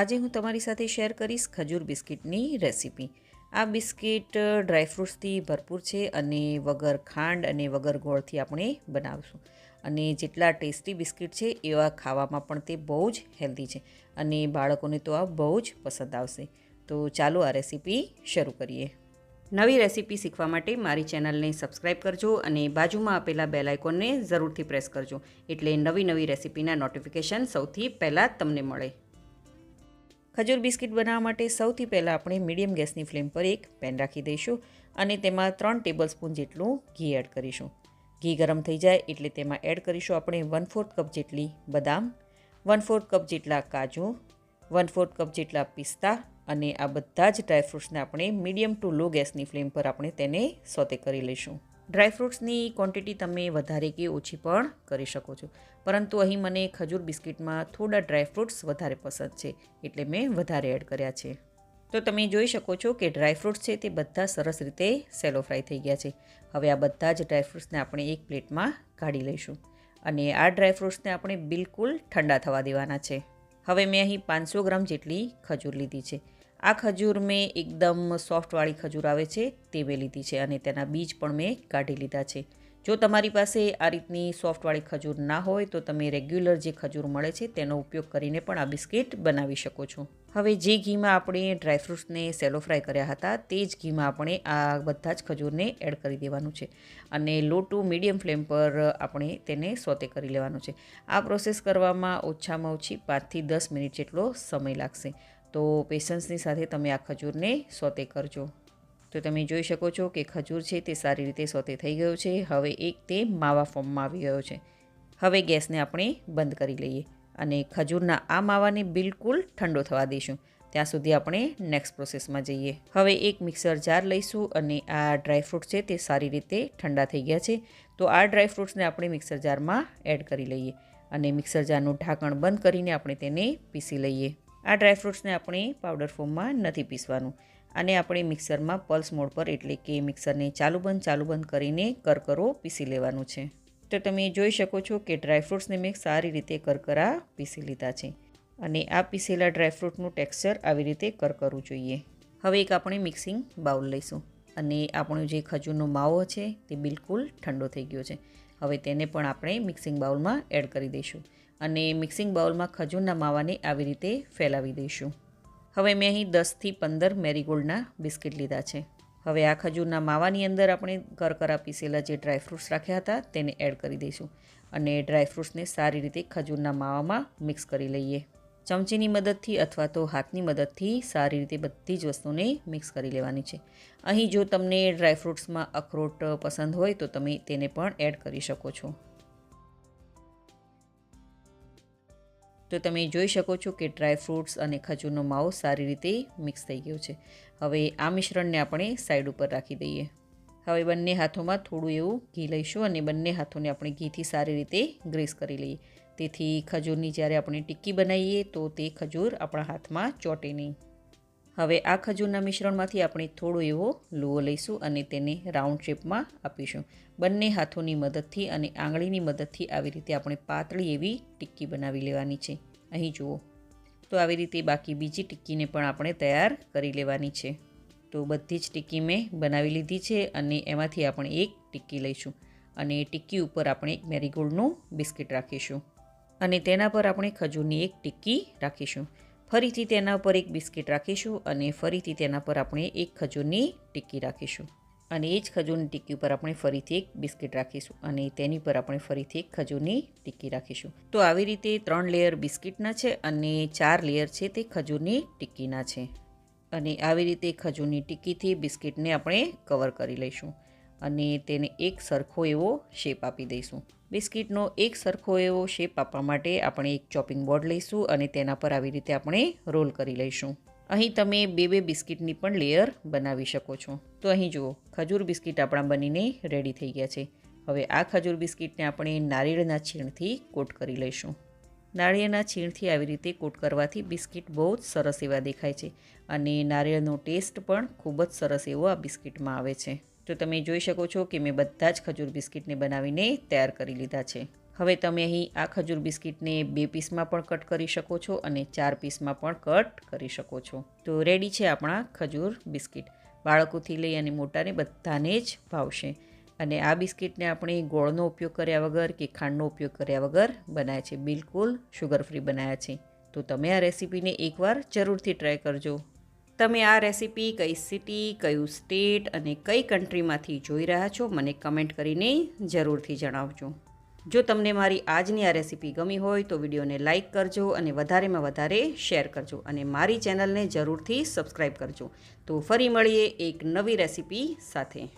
આજે હું તમારી સાથે શેર કરીશ ખજૂર બિસ્કિટની રેસીપી. આ બિસ્કિટ ડ્રાયફ્રૂટ્સથી ભરપૂર છે અને વગર ખાંડ અને વગર ગોળથી આપણે બનાવીશું. અને જેટલા ટેસ્ટી બિસ્કિટ છે એવા ખાવામાં પણ તે બહુ જ હેલ્ધી છે અને બાળકોને તો આ બહુ જ પસંદ આવશે. તો ચાલો આ રેસીપી શરૂ કરીએ. નવી રેસીપી શીખવા માટે મારી ચેનલને સબસ્ક્રાઈબ કરજો અને બાજુમાં આપેલા બેલ આઇકોનને જરૂરથી પ્રેસ કરજો. એટલે નવી નવી રેસીપીના નોટિફિકેશન સૌથી પહેલાં તમને મળે. ખજૂર બિસ્કિટ બનાવવા માટે સૌથી પહેલાં આપણે મીડિયમ ગેસની ફ્લેમ પર એક પેન રાખી દઈશું અને તેમાં ત્રણ ટેબલ સ્પૂન જેટલું ઘી એડ કરીશું. ઘી ગરમ થઈ જાય એટલે તેમાં એડ કરીશું આપણે વન ફોર્થ કપ જેટલી બદામ, વન ફોર્થ કપ જેટલા કાજુ, વન ફોર્થ કપ જેટલા પિસ્તા અને આ બધા જ ડ્રાયફ્રૂટ્સને આપણે મીડિયમ ટુ લો ગેસની ફ્લેમ પર આપણે તેને સોતે કરી લઈશું. ડ્રાયફ્રૂટ્સની ક્વોન્ટિટી તમે વધારે કે ઓછી પણ કરી શકો છો. પરંતુ અહીં મને ખજૂર બિસ્કિટમાં થોડા ડ્રાયફ્રૂટ્સ વધારે પસંદ છે, એટલે મેં વધારે એડ કર્યા છે. તો તમે જોઈ શકો છો કે ડ્રાયફ્રૂટ્સ છે તે બધા સરસ રીતે સેલો ફ્રાય થઈ ગયા છે. હવે આ બધા જ ડ્રાયફ્રૂટ્સને આપણે એક પ્લેટમાં કાઢી લઈશું. અને આ ડ્રાયફ્રૂટ્સને આપણે બિલકુલ ઠંડા થવા દેવાના છે. હવે મેં અહીં પાંચસો ગ્રામ જેટલી ખજૂર લીધી છે. આ ખજૂર મેં એકદમ સોફ્ટવાળી ખજૂર આવે છે તે મેં લીધી છે અને તેના બીજ પણ મેં કાઢી લીધા છે. જો તમારી પાસે આ રીતની સોફ્ટવાળી ખજૂર ના હોય, તો તમે રેગ્યુલર જે ખજૂર મળે છે, તેનો ઉપયોગ કરીને પણ આ બિસ્કિટ બનાવી શકો છો. હવે જે ઘીમાં આપણે ડ્રાયફ્રૂટ્સને સેલો ફ્રાય કર્યા હતા, તે જ ઘીમાં આપણે આ બધા જ ખજૂરને એડ કરી દેવાનું છે અને લો ટુ મીડિયમ ફ્લેમ પર આપણે તેને સોતે કરી લેવાનું છે. આ પ્રોસેસ કરવામાં ઓછામાં ઓછી પાંચથી દસ મિનિટ જેટલો સમય લાગશે. તો પેશન્સની સાથે તમે આ ખજૂરને સોતે કરજો. તો તમે જોઈ શકો છો કે ખજૂર છે તે સારી રીતે સોતે થઈ ગયો છે. હવે એક તે માવા ફોર્મમાં આવી ગયો છે. હવે ગેસને આપણે બંધ કરી લઈએ અને ખજૂરના આ માવાને બિલકુલ ઠંડો થવા દઈશું. ત્યાં સુધી આપણે નેક્સ્ટ પ્રોસેસમાં જઈએ. હવે એક મિક્સર જાર લઈશું અને આ ડ્રાયફ્રૂટ છે તે સારી રીતે ઠંડા થઈ ગયા છે. તો આ ડ્રાયફ્રૂટ્સને આપણે મિક્સર જારમાં એડ કરી લઈએ અને મિક્સર જારનું ઢાંકણ બંધ કરીને આપણે તેને પીસી લઈએ. આ ડ્રાયફ્રૂટ્સને આપણે પાવડર ફોર્મમાં નથી પીસવાનું. આને આપણે મિક્સરમાં પલ્સ મોડ પર એટલે કે મિક્સરને ચાલુ બંધ ચાલુ બંધ કરીને કરકરો પીસી લેવાનું છે. તો તમે જોઈ શકો છો કે ડ્રાયફ્રૂટ્સને મેં સારી રીતે કરકરા પીસી લીધા છે. અને આ પીસેલા ડ્રાયફ્રૂટનું ટેક્સચર આવી રીતે કરકરવું જોઈએ. હવે એક આપણે મિક્સિંગ બાઉલ લઈશું. અને આપણો જે ખજૂરનો માવો છે તે બિલકુલ ઠંડો થઈ ગયો છે. હવે તેને પણ આપણે મિક્સિંગ બાઉલમાં એડ કરી દઈશું. અને મિક્સિંગ બાઉલમાં ખજૂરના માવાને આવી રીતે ફેલાવી દઈશું. હવે મેં અહીં દસથી પંદર મેરીગોલ્ડના બિસ્કિટ લીધા છે. હવે આ ખજૂરના માવાની અંદર આપણે કરકરા પીસેલા જે ડ્રાયફ્રૂટ્સ રાખ્યા હતા તેને એડ કરી દઈશું અને ડ્રાયફ્રૂટ્સને સારી રીતે ખજૂરના માવામાં મિક્સ કરી લઈએ. ચમચીની મદદથી અથવા તો હાથની મદદથી સારી રીતે બધી જ વસ્તુને મિક્સ કરી લેવાની છે. અહીં જો તમને ડ્રાયફ્રૂટ્સમાં અખરોટ પસંદ હોય તો તમે તેને પણ એડ કરી શકો છો. તો તમે જોઈ શકો છો કે ડ્રાયફ્રૂટ્સ અને ખજૂરનો માવો સારી રીતે મિક્સ થઈ ગયો છે. હવે આ મિશ્રણને આપણે સાઈડ ઉપર રાખી દઈએ. હવે બંને હાથોમાં થોડું એવું ઘી લઈશું અને બંને હાથોને આપણે ઘીથી સારી રીતે ગ્રેસ કરી લઈએ. તેથી ખજૂરની જ્યારે આપણે ટિક્કી બનાવીએ તો તે ખજૂર આપણા હાથમાં ચોટે નહીં. હવે આ ખજૂરના મિશ્રણમાંથી આપણે થોડો એવો લુઓ લઈશું અને તેને રાઉન્ડ શેપમાં આપીશું. બંને હાથોની મદદથી અને આંગળીની મદદથી આવી રીતે આપણે પાતળી એવી ટિક્કી બનાવી લેવાની છે. અહીં જુઓ. તો આવી રીતે બાકી બીજી ટિક્કીને પણ આપણે તૈયાર કરી લેવાની છે. તો બધી જ ટિક્કી મેં બનાવી લીધી છે અને એમાંથી આપણે એક ટિક્કી લઈશું અને ટિક્કી ઉપર આપણે એક મેરીગોલ્ડનું બિસ્કિટ રાખીશું. અને તેના પર આપણે ખજૂરની એક ટિક્કી રાખીશું. ફરીથી તેના પર એક બિસ્કિટ રાખીશું અને ફરીથી તેના પર આપણે એક ખજૂરની ટિક્કી રાખીશું. અને એ જ ખજૂરની ટિક્કી ઉપર આપણે ફરીથી એક બિસ્કિટ રાખીશું અને તેની પર આપણે ફરીથી એક ખજૂરની ટિક્કી રાખીશું. તો આવી રીતે ત્રણ લેયર બિસ્કિટના છે અને ચાર લેયર છે તે ખજૂરની ટિક્કીના છે. અને આવી રીતે ખજૂરની ટિક્કીથી બિસ્કિટને આપણે કવર કરી લઈશું. અને તેને એક સરખો એવો શેપ આપી દઈશું. બિસ્કિટનો એક સરખો એવો શેપ આપવા માટે આપણે એક ચોપિંગ બોર્ડ લઈશું અને તેના પર આવી રીતે આપણે રોલ કરી લઈશું. અહીં તમે બે બે બિસ્કિટની પણ લેયર બનાવી શકો છો. તો અહીં જુઓ, ખજૂર બિસ્કિટ આપણા બનીને રેડી થઈ ગયા છે. હવે આ ખજૂર બિસ્કિટને આપણે નારિયેળના છીણથી કોટ કરી લઈશું. નાળિયેરના છીણથી આવી રીતે કોટ કરવાથી બિસ્કિટ બહુ જ સરસ એવા દેખાય છે અને નારિયેળનો ટેસ્ટ પણ ખૂબ જ સરસ એવો આ બિસ્કિટમાં આવે છે. તો તમે જોઈ શકો છો કે મેં બધા જ ખજૂર બિસ્કિટને બનાવીને તૈયાર કરી લીધા છે. હવે તમે અહીં આ ખજૂર બિસ્કિટને બે પીસમાં પણ કટ કરી શકો છો અને ચાર પીસમાં પણ કટ કરી શકો છો. તો રેડી છે આપણા ખજૂર બિસ્કિટ. બાળકોથી લઈ અને મોટાને બધાને જ ભાવશે. અને આ બિસ્કિટને આપણે ગોળનો ઉપયોગ કર્યા વગર કે ખાંડનો ઉપયોગ કર્યા વગર બનાવ્યા છે. બિલકુલ શુગર ફ્રી બનાવ્યા છે. તો તમે આ રેસીપીને એકવાર જરૂરથી ટ્રાય કરજો. તમે આ રેસીપી કઈ સિટી, કયું સ્ટેટ અને કઈ કન્ટ્રીમાંથી જોઈ રહ્યા છો, મને કમેન્ટ કરીને જરૂરથી જણાવજો. જો તમને મારી આજની આ રેસીપી ગમી હોય તો વિડીયોને લાઇક કરજો અને વધારેમાં વધારે શેર કરજો અને મારી ચેનલને જરૂરથી સબસ્ક્રાઈબ કરજો. તો ફરી મળીએ એક નવી રેસીપી સાથે.